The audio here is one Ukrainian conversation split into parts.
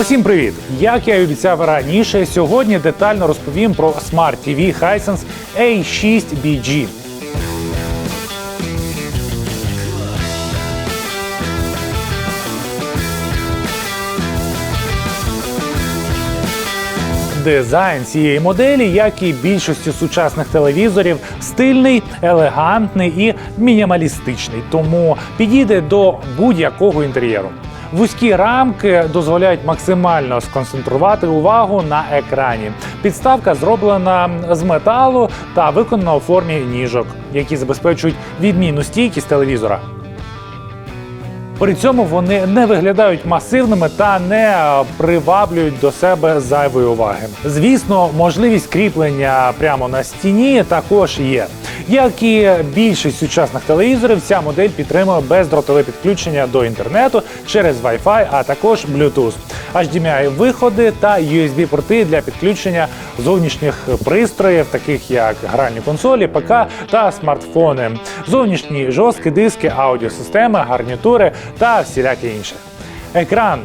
Усім привіт! Як я і обіцяв раніше, сьогодні детально розповім про Smart TV Hisense A6BG. Дизайн цієї моделі, як і більшості сучасних телевізорів, стильний, елегантний і мінімалістичний, тому підійде до будь-якого інтер'єру. Вузькі рамки дозволяють максимально сконцентрувати увагу на екрані. Підставка зроблена з металу та виконана у формі ніжок, які забезпечують відмінну стійкість телевізора. При цьому вони не виглядають масивними та не приваблюють до себе зайвої уваги. Звісно, можливість кріплення прямо на стіні також є. Як і більшість сучасних телевізорів, ця модель підтримує бездротове підключення до інтернету через Wi-Fi, а також Bluetooth, HDMI виходи та USB порти для підключення зовнішніх пристроїв, таких як гральні консолі, ПК та смартфони, зовнішні жорсткі диски, аудіосистеми, гарнітури та всіляке інше. Екран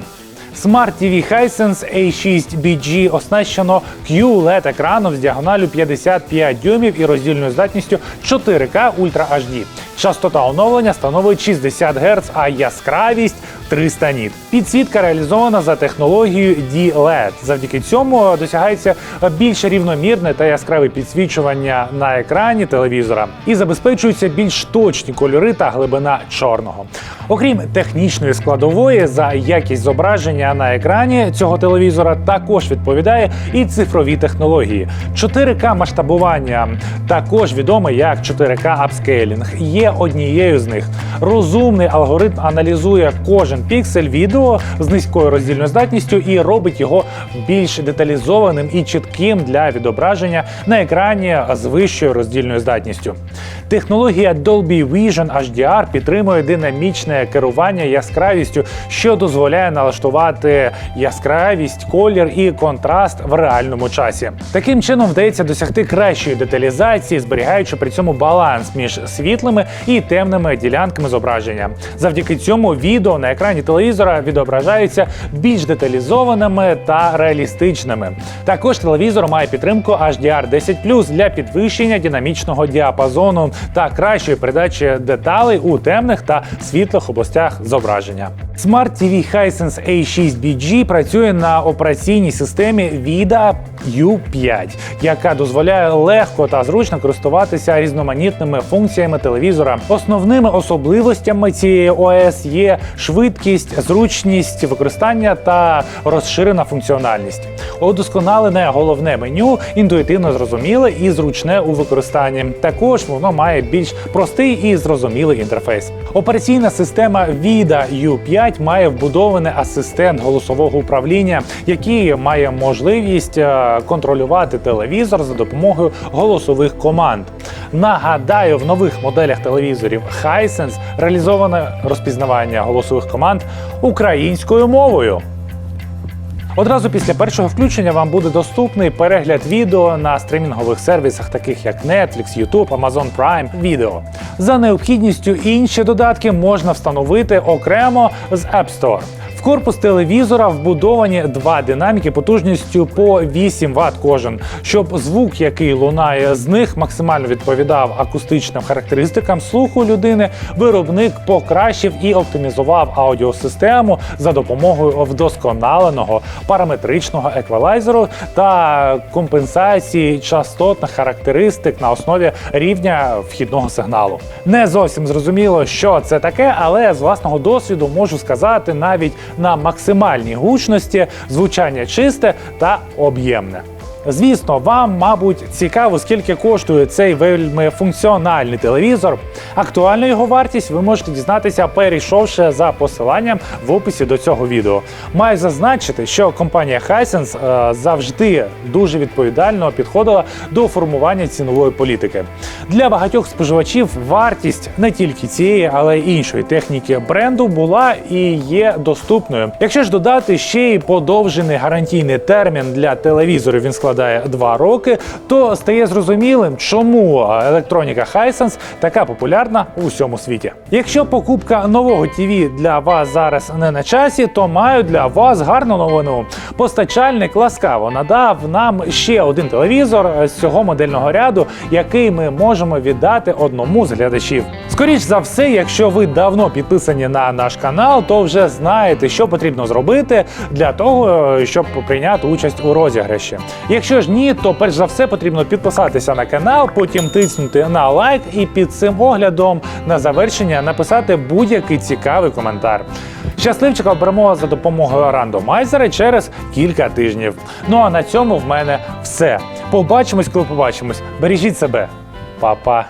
Smart TV Hisense A6BG оснащено QLED екраном з діагоналю 55 дюймів і роздільною здатністю 4K Ultra HD. Частота оновлення становить 60 Гц, а яскравість 300 ніт. Підсвітка реалізована за технологією D-LED. Завдяки цьому досягається більш рівномірне та яскраве підсвічування на екрані телевізора і забезпечуються більш точні кольори та глибина чорного. Окрім технічної складової, за якість зображення на екрані цього телевізора також відповідає і цифрові технології. 4К масштабування, також відоме як 4К апскейлінг, є однією з них. Розумний алгоритм аналізує кожен піксель відео з низькою роздільною здатністю і робить його більш деталізованим і чітким для відображення на екрані з вищою роздільною здатністю. Технологія Dolby Vision HDR підтримує динамічне керування яскравістю, що дозволяє налаштувати яскравість, колір і контраст в реальному часі. Таким чином вдається досягти кращої деталізації, зберігаючи при цьому баланс між світлими і темними ділянками зображення. Завдяки цьому відео на екрані телевізора відображаються більш деталізованими та реалістичними. Також телевізор має підтримку HDR 10 для підвищення динамічного діапазону та кращої передачі деталей у темних та світлих областях зображення. Smart TV Hisense A6BG працює на операційній системі VIDA U5, яка дозволяє легко та зручно користуватися різноманітними функціями телевізора. Основними особливостями цієї ОС є швидкість, зручність використання та розширена функціональність. Удосконалене головне меню інтуїтивно зрозуміле і зручне у використанні. Також воно має більш простий і зрозумілий інтерфейс. Операційна система VIDA U5 має вбудований асистент голосового управління, який має можливість е, контролювати телевізор за допомогою голосових команд. Нагадаю, в нових моделях телевізорів Hisense реалізоване розпізнавання голосових команд українською мовою. Одразу після першого включення вам буде доступний перегляд відео на стримінгових сервісах, таких як Netflix, YouTube, Amazon Prime Video. За необхідністю інші додатки можна встановити окремо з App Store. Корпус телевізора вбудовані два динаміки потужністю по 8 Вт кожен, щоб звук, який лунає з них, максимально відповідав акустичним характеристикам слуху людини. Виробник покращив і оптимізував аудіосистему за допомогою вдосконаленого параметричного еквалайзеру та компенсації частотних характеристик на основі рівня вхідного сигналу. Не зовсім зрозуміло, що це таке, але з власного досвіду можу сказати навіть на максимальній гучності звучання чисте та об'ємне. Звісно, вам, мабуть, цікаво, скільки коштує цей вельми функціональний телевізор. Актуальну його вартість ви можете дізнатися, перейшовши за посиланням в описі до цього відео. Маю зазначити, що компанія Hisense е, завжди дуже відповідально підходила до формування цінової політики. Для багатьох споживачів вартість не тільки цієї, але й іншої техніки бренду була і є доступною. Якщо ж додати ще й подовжений гарантійний термін для телевізорів, він складає складає 2 роки, то стає зрозумілим, чому електроніка Hisense така популярна у всьому світі. Якщо покупка нового ТВ для вас зараз не на часі, то маю для вас гарну новину. Постачальник ласкаво надав нам ще один телевізор з цього модельного ряду, який ми можемо віддати одному з глядачів. Скоріш за все, якщо ви давно підписані на наш канал, то вже знаєте, що потрібно зробити для того, щоб прийняти участь у розіграші. Якщо ж ні, то перш за все потрібно підписатися на канал, потім тиснути на лайк і під цим оглядом на завершення написати будь-який цікавий коментар. Щасливчика оберемо за допомогою рандомайзера через кілька тижнів. Ну а на цьому в мене все. Побачимось, коли побачимось. Бережіть себе, Па-па.